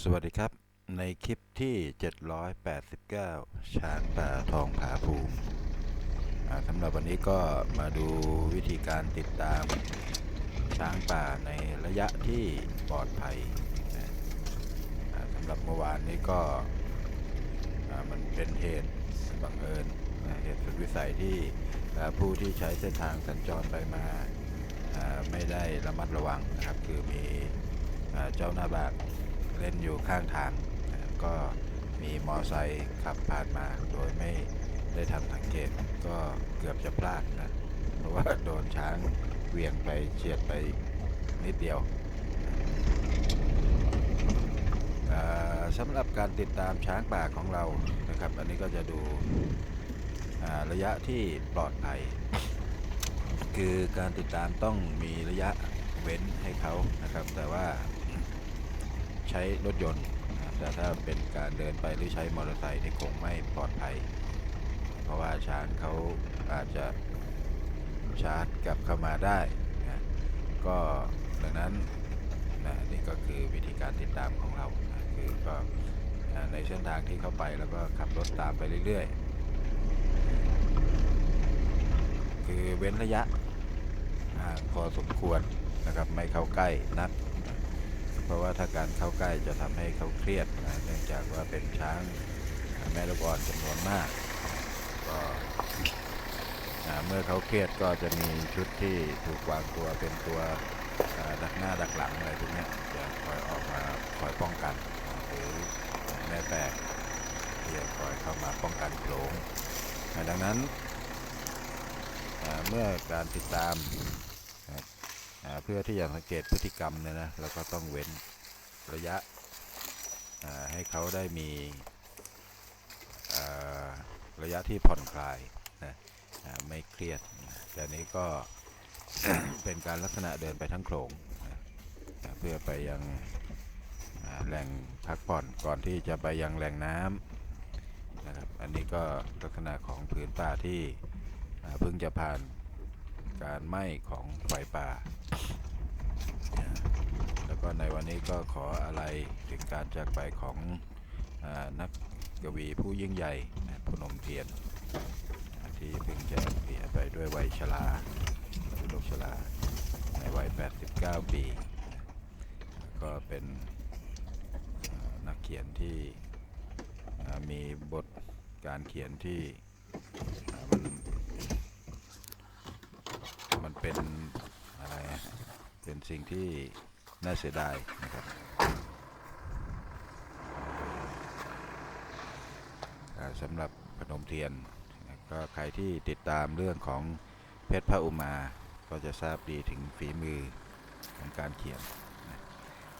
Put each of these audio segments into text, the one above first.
สวัสดีครับ ในคลิปที่ 789 ช้างป่าทองผาภูมิสำหรับวันนี้ก็มาดูวิธีการติดตามช้างป่าในระยะที่ปลอดภัยสำหรับเมื่อวานนี้ก็มันเป็นเหตุบังเอิญเหตุสุดวิสัยที่ผู้ที่ใช้เส้นทางสัญจรไปมาไม่ได้ระมัดระวังนะครับคือมีเจ้าหน้าบาก เล่นอยู่ข้างทางก็มีมอไซค์ขับผ่านมาโดยไม่ได้ทำสังเกตก็เกือบจะพลาดนะเพราะว่าโดนช้างเหวี่ยงไปเฉียดไปนิดเดียวสำหรับการติดตามช้างป่าของเรานะครับ อันนี้ก็จะดูระยะที่ปลอดภัย คือการติดตามต้องมีระยะเว้นให้เขานะครับ แต่ว่า ใช้รถยนต์แต่ถ้าเป็นการเดินไปหรือใช้มอเตอร์ไซค์นี่คงไม่ปลอดภัย เพราะว่าช้างเขาอาจจะชาร์จกลับเข้ามาได้นะก็ดังนั้นนะนี่ก็คือวิธีการติดตามของเรานะคือก็ในเส้นทางที่เข้าไปแล้วก็ขับรถตามไปเรื่อยๆ คือเว้นระยะห่างพอสมควรนะครับไม่เข้าใกล้นัก เพราะว่าถ้าการเข้าใกล้จะทำให้เขาเครียดนะเนื่องจากว่าเป็นช้างแม่ลูกอ่อนจำนวนมากก็เมื่อเขาเครียดก็จะมีชุดที่ถูกวางตัวเป็นตัวดักหน้าดักหลังอะไรพวกนี้จะคอยออกมาคอยป้องกันหรือแม่แปลกที่จะคอยเข้ามาป้องกันโขลงดังนั้นเมื่อการติดตาม เพื่อที่จะสังเกตพฤติกรรมเนี่ยนะเราก็ต้องเว้นระยะให้เขาได้มีระยะที่ผ่อนคลายนะไม่เครียด แต่นี้ก็เป็นการลักษณะเดินไปทั้งโขลงนะเพื่อไปยังแหล่งพักผ่อนก่อนที่จะไปยังแหล่งน้ำนะครับ อันนี้ก็ลักษณะของผืนป่าที่เพิ่งจะผ่าน การไหม้ของไฟป่า แล้วก็ในวันนี้ก็ขออะไรถึงการจากไปของอนักกวีผู้ยิ่งใหญ่พนมเทียน ที่เพิ่งจะเสียไปด้วยวัยชราโรคชราในวัย 89 ปี ก็เป็นนักเขียนที่มีบทการเขียนที่อ่ามันมัน เป็นอะไรเป็นสิ่งที่น่าเสียดายนะครับสำหรับพนมเทียนก็ใครที่ติดตามเรื่องของเพชรพระอุมา ก็จะทราบดีถึงฝีมือของการเขียนนะ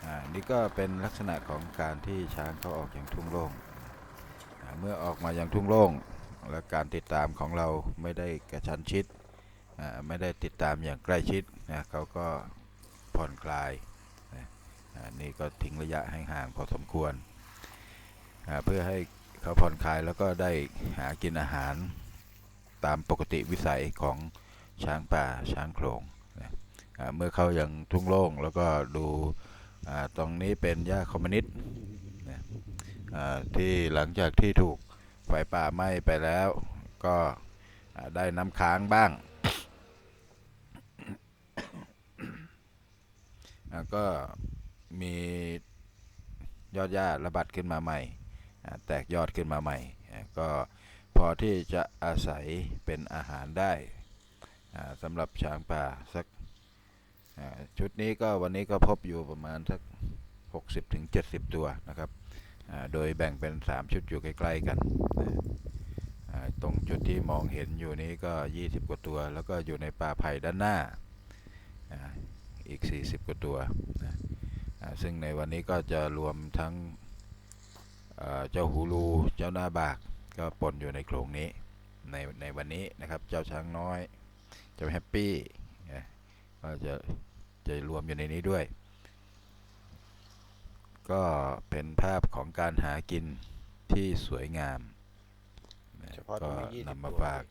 อ่านี่ก็เป็นลักษณะของการที่ช้างเขาออกอย่างทุ่งโล่งเมื่อออกมาอย่างทุ่งโล่งและการติดตามของเราไม่ได้กระชั้นชิด ไม่ได้ติดตามอย่างใกล้ชิดนะเขาก็ผ่อนคลายนะนี่ก็ทิ้งระยะให้ห่างพอสมควร เพื่อให้เขาผ่อนคลายแล้วก็ได้หากินอาหารตามปกติวิสัยของช้างป่าช้างโขลงนะเมื่อเขายังทุ่งโล่งแล้วก็ดูตรงนี้เป็นหญ้าคอมมิวนิสต์นะที่หลังจากที่ถูกไฟป่าไหม้ไปแล้วก็ได้น้ำค้างบ้าง อ่าก็มียอดหญ้าระบัดขึ้นมาใหม่ แตกยอดขึ้นมาใหม่ ก็พอที่จะอาศัยเป็นอาหารได้สำหรับช้างป่าสักชุดนี้ก็วันนี้ก็พบอยู่ประมาณสัก 60-70ถึง70ตัวนะครับ โดยแบ่งเป็น 3 ชุดอยู่ใกล้ ๆ กัน ตรงจุดที่มองเห็นอยู่นี้ก็ 20 กว่าตัว แล้วก็อยู่ในป่าไผ่ด้านหน้า อ่าอีก 40 กว่าตัวนะอ่าซึ่งในวันนี้ก็จะรวมทั้งเอ่อเจ้าหูรูเจ้าหน้าบาก ก็ปนอยู่ในโครงนี้ในในวันนี้นะครับ เจ้าช้างน้อย เจ้าแฮปปี้นะก็จะจะรวมอยู่ในนี้ด้วย ก็เป็นภาพของการหากินที่สวยงามนะเฉพาะตรก็งนี้20นำมาตัวฝาก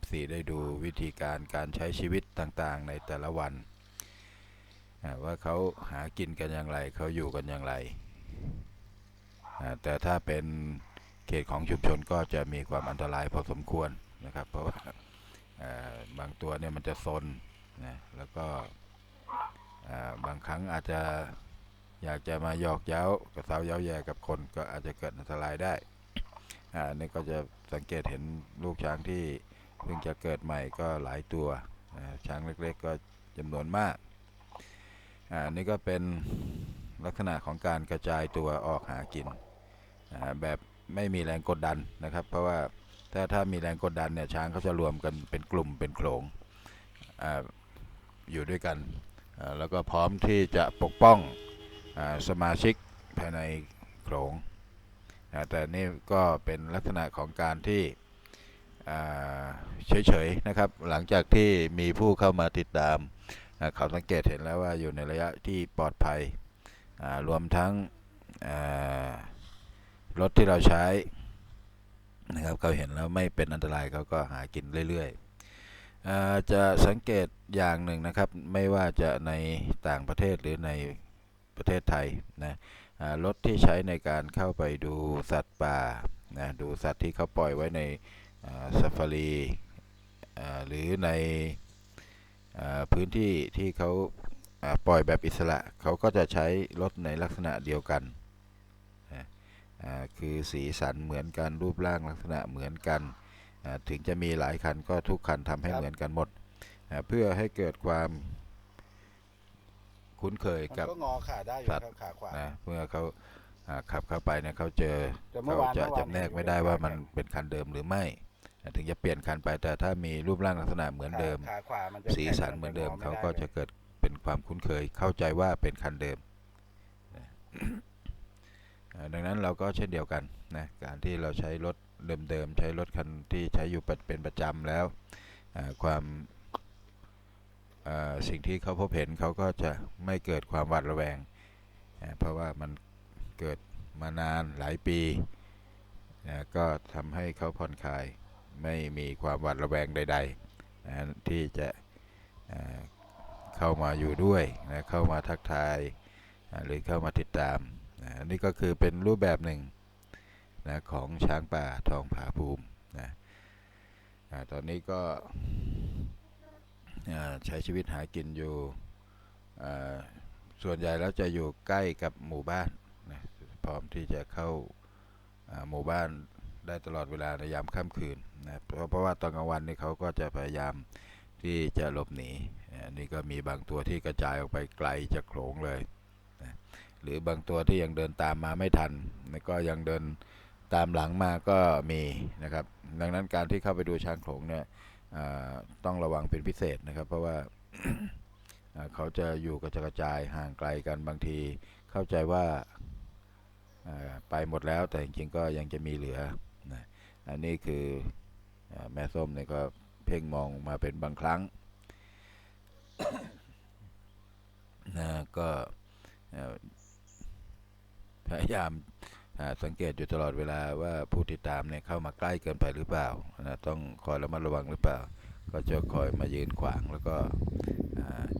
FC ได้ดูวิธีการการใช้ชีวิตต่างๆ ในแต่ละวันอ่า ว่าเขาหากินกันอย่างไรเขาอยู่กันอย่างไร แต่ถ้าเป็นเขตของชุมชนก็จะมีความอันตรายพอสมควรนะครับ เพราะว่าบางตัวเนี่ยมันจะซนนะแล้วก็บางครั้งอาจจะอยากจะมาหยอกเย้ากระเซาเย้าแย่กับคนก็อาจจะเกิดอันตรายได้อ่านี่ก็จะสังเกตเห็นลูกช้างที่เพิ่งจะเกิดใหม่ก็หลายตัวช้างเล็ก ๆ ก็จำนวนมาก อ่านี่ก็เป็นลักษณะของการกระจายตัวออกหากินแบบไม่มีแรงกดดันนะครับ เพราะว่าถ้าถ้ามีแรงกดดันเนี่ยช้างเขาจะรวมกันเป็นกลุ่มเป็นโขลงออยู่ด้วยกัน แล้วก็พร้อมที่จะปกป้องอสมาชิกภายในโขลงแต่นี่ก็เป็นลักษณะของการที่เฉยๆนะครับ หลังจากที่มีผู้เข้ามาติดตาม เขาสังเกตเห็นแล้วว่าอยู่ในระยะที่ปลอดภัย รวมทั้งรถที่เราใช้นะครับเขาเห็นแล้วไม่เป็นอันตรายเขาก็หากินเรื่อยๆจะสังเกตอย่างหนึ่งนะครับ ไม่ว่าจะในต่างประเทศหรือในประเทศไทยนะรถที่ใช้ในการเข้าไปดูสัตว์ป่านะดูสัตว์ที่เขาปล่อยไว้ในซาฟารีหรือใน พื้นที่ที่เขาอ่าปล่อยแบบอิสระเขาก็จะใช้รถในลักษณะเดียวกันอ่าคือสีสันเหมือนกันรูปร่างลักษณะเหมือนกันอ่าถึงจะมีหลายคันก็ทุกคันทำให้ครับเหมือนกันหมดอ่าเพื่อให้เกิดความคุ้นเคยมันกับก็งอขาได้อยู่สัตว์ครับขาขวานะเมื่อเขาอ่าขับเข้าไปเนี่ยเขาเจอแต่เมื่อเขาวานจะเมื่อวานจำแนกเห็นไม่ได้ว่ามันแข่งเป็นคันเดิมหรือไม่อ่า ถึงจะเปลี่ยนคันไปแต่ถ้ามีรูปร่างลักษณะเหมือนเดิมขาขวามันจะสีสันแข็งเหมือนเดิมแต่เขางก็ไได้จะเกิดเป็นความคุ้นเคย เข้าใจว่าเป็นคันเดิมนะอ่าดังนั้นเราก็เช่นเดียวกันนะการที่เราใช้รถเดิมๆใช้รถคันที่ใช้อยู่เป็นประจำแล้วอ่าความอ่าสิ่งที่เขาพบเห็นเขาก็จะไม่เกิดความหวาดระแวงอ่าเพราะว่ามันเกิดมานานหลายปีนะก็ทำให้เขาผ่อนคลาย ไม่มีความหวาดระแวงใดๆนะที่จะเข้ามาอยู่ด้วยนะเข้ามาทักทายหรือเข้ามาติดตามนะอันนี่ก็คือเป็นรูปแบบหนึ่งนะของช้างป่าทองผาภูมินะตอนนี้ก็ใช้ชีวิตหากินอยู่ส่วนใหญ่แล้วจะอยู่ใกล้กับหมู่บ้านนะพร้อมที่จะเข้าหมู่บ้าน ได้ตลอดเวลาในยามค่ำคืนนะเพราะเพราะว่าตอนกลางวันนี่เขาก็จะพยายามที่จะหลบหนีอันนี้ก็มีบางตัวที่กระจายออกไปไกลจากโขลงเลยนะหรือบางตัวที่ยังเดินตามมาไม่ทันนะก็ยังเดินตามหลังมาก็มีนะครับ ดังนั้นการที่เข้าไปดูช้างโขลงเนี่ยต้องระวังเป็นพิเศษนะครับ เพราะว่าเขาจะอยู่กระจายห่างไกลกันบางทีเข้าใจว่าอ่าไปหมดแล้วแต่จริงๆก็ยังจะมีเหลือ นะอันนี้คืออแม่ส้มเนี่ยก็เพ่งมองมาเป็นบางครั้งนะก็พยายามสังเกตอยู่ตลอดเวลาว่าผู้ติดตามเนี่ยเข้ามาใกล้เกินไปหรือเปล่านะต้องคอยระมัดระวังหรือเปล่า ก็จะคอยมายืนขวางแล้วก็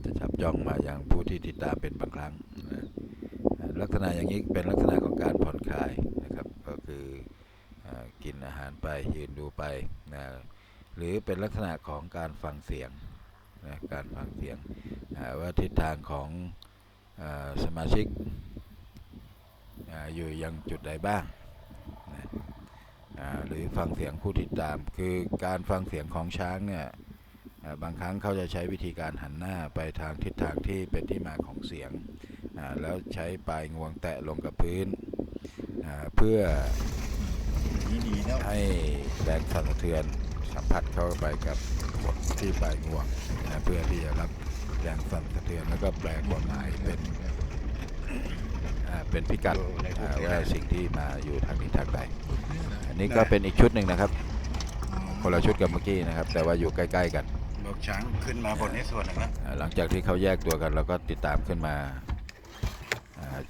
จะจับจ้องมาอย่างผู้ที่ติดตามเป็นบางครั้งนะลักษณะอย่างนี้เป็นลักษณะของการผ่อนคลายนะครับก็คือ กินอาหารไปยืนดูไปนะหรือเป็นลักษณะของการฟังเสียงนะการฟังเสียงว่าทิศทางของอสมาชิกออยู่ยังจุดใดบ้างนะหรือฟังเสียงผู้ติดตาม คือการฟังเสียงของช้างเนี่ยบางครั้งเขาจะใช้วิธีการหันหน้าไปทางทิศทางที่เป็นที่มาของเสียง แล้วใช้ปลายงวงแตะลงกับพื้นเพื่อ ดีๆแล้วให้แรงสั่นสะเทือนสัมผัสเข้าไปกับขดที่ปลายงวงนะเพื่อที่จะรับแรงสั่นสะเทือนแล้วก็แปลความหมายเป็นอ่าเป็นพิกัดอ่าว่าสิ่งที่มาอยู่ทางนี้ทางใดอันนี้ก็เป็นอีกชุดหนึ่งนะครับ คนละชุดกับเมื่อกี้นะครับ แต่ว่าอยู่ใกล้ ๆ กัน บอกช้างขึ้นมาบนนี้ส่วนหนึ่งแล้วอ่าหลังจากที่เขาแยกตัวกันเราก็ติดตามขึ้นมาอ่า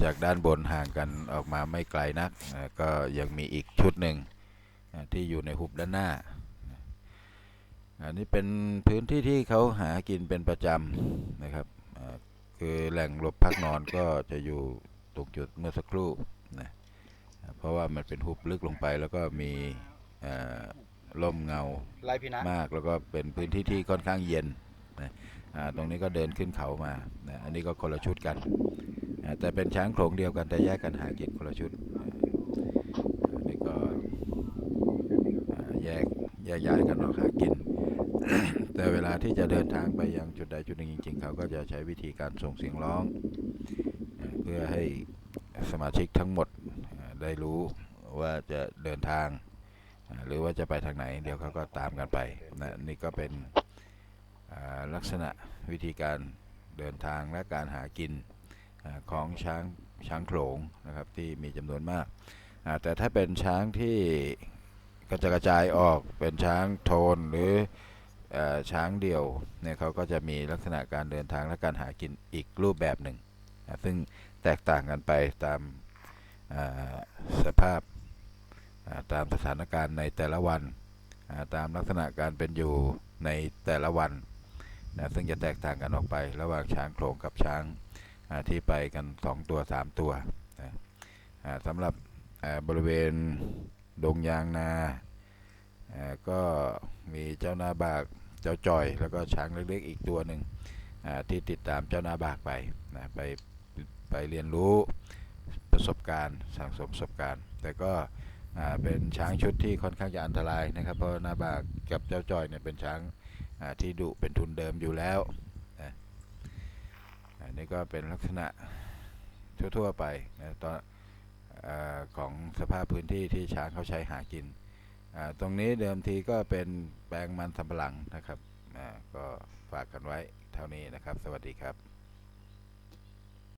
จากด้านบนห่างกันออกมาไม่ไกลนักอ่าก็ยังมีอีกชุดหนึ่งอ่าที่อยู่ในหุบด้านหน้า อันนี้เป็นพื้นที่ที่เขาหากินเป็นประจำนะครับอ่าคือแหล่งหลบพักนอนก็จะอยู่ตรงจุดเมื่อสักครู่นะเพราะว่ามันเป็นหุบลึกลงไปแล้วก็มีเอ่อร่มเงาลายพินะมากแล้วก็เป็นพื้นที่ที่ค่อนข้างเย็นนะอ่าตรงนี้ก็เดินขึ้นเขามานะอันนี้ก็คนละชุดกันอ่า แต่เป็นช้างโขลงเดียวกันแต่แยกกันหากินคนละชุดนนี้ก็แยกแยกย้ายกันออกหากิน แต่เวลาที่จะเดินทางไปยังจุดใดจุดหนึ่งจริง ๆ เขาก็จะใช้วิธีการส่งเสียงร้อง เพื่อให้สมาชิกทั้งหมดได้รู้ว่าจะเดินทาง หรือว่าจะไปทางไหน เดี๋ยวเขาก็ตามกันไปนะนี่ก็เป็นลักษณะวิธีการเดินทางและการหากิน ของช้างช้างโขลงนะครับที่มีจำนวนมาก แต่ถ้าเป็นช้างที่กระจายกระจายออกเป็นช้างโทนหรืออช้างเดี่ยวเนี่ยเขาก็จะมีลักษณะการเดินทางและการหากินอีกรูปแบบหนึ่ง ซึ่งแตกต่างกันไปตามสภาพตามสถานการณ์ในแต่ละวันตามลักษณะการเป็นอยู่ในแต่ละวันนะซึ่งจะแตกต่างกันออกไประหว่างช้างโขลงกับช้าง ที่ไปกัน 2 ตัว 3 ตัวสำหรับบริเวณดงยางนาก็มีเจ้านาบากเจ้าจอย แล้วก็ช้างเล็กๆอีกตัวหนึ่งที่ติดตามเจ้านาบากไปนะไปไปเรียนรู้ประสบการณ์สั่งสมประสบการณ์ แต่ก็เป็นช้างชุดที่ค่อนข้างจะอันตรายนะครับ เพราะนาบากกับเจ้าจอยเนี่ยเป็นช้างที่ดุเป็นทุนเดิมอยู่แล้ว นี้ก็เป็นลักษณะทั่ว ๆ ไปนะตอนอของสภาพพื้นที่ที่ช้างเขาใช้หากิน ตรงนี้เดิมทีก็เป็นแปลงมันสำปะหลังนะครับก็ฝากกันไว้เท่านี้นะครับ สวัสดีครับ